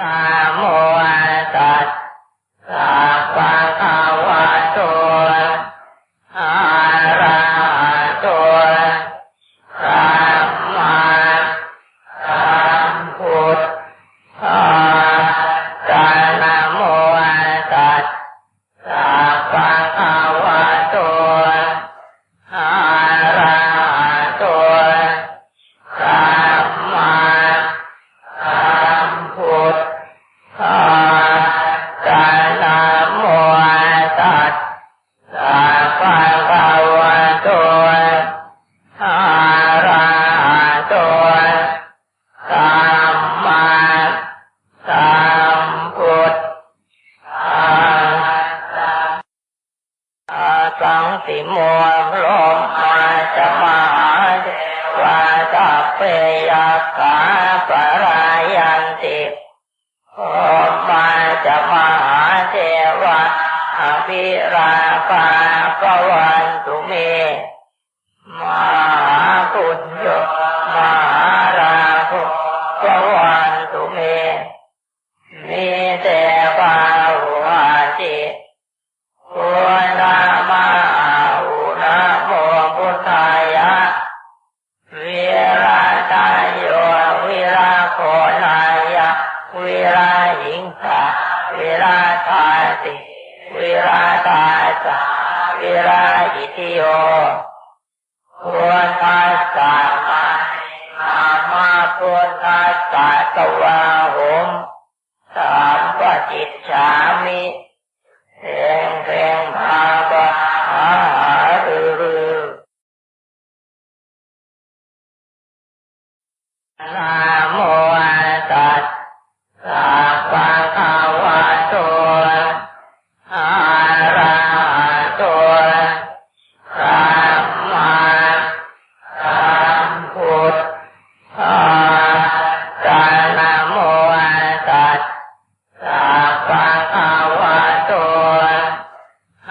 นะโติโมลมาจะมาเทวาตัเปยกาปรายันติโอมาจะมาเทวะอภิราปาปวันตุเม มาคุณ วิราหิงสาวิราทาติวิราตาสาวิราอิติโยพุทธัสสะมาอามาพุทธัสสะตวาหมสามปจิตฉามิเพ่งเพงภาบะหาหารือนะโมตัสส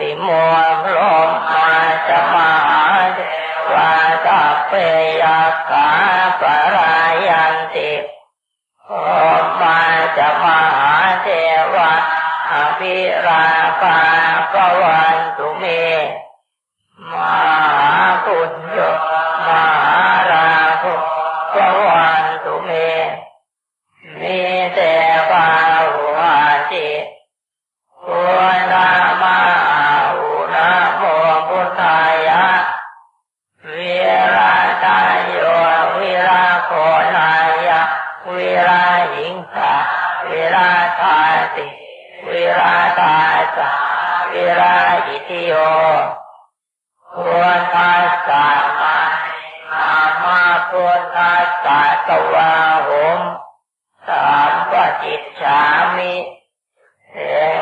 สังสิโมลมาจะมาเทวาตัพเพยกาปรายันติโอมาจะมาเทวะอภิราภาปวันตุเมมหาปุญโยมหาราภปวันตุเมมี หิงสาวิราทาติวิราตาสาวิราอิติโยควรทัสสะมาอามาควรทัสสะตวาหมสามปจิตสามิเพ่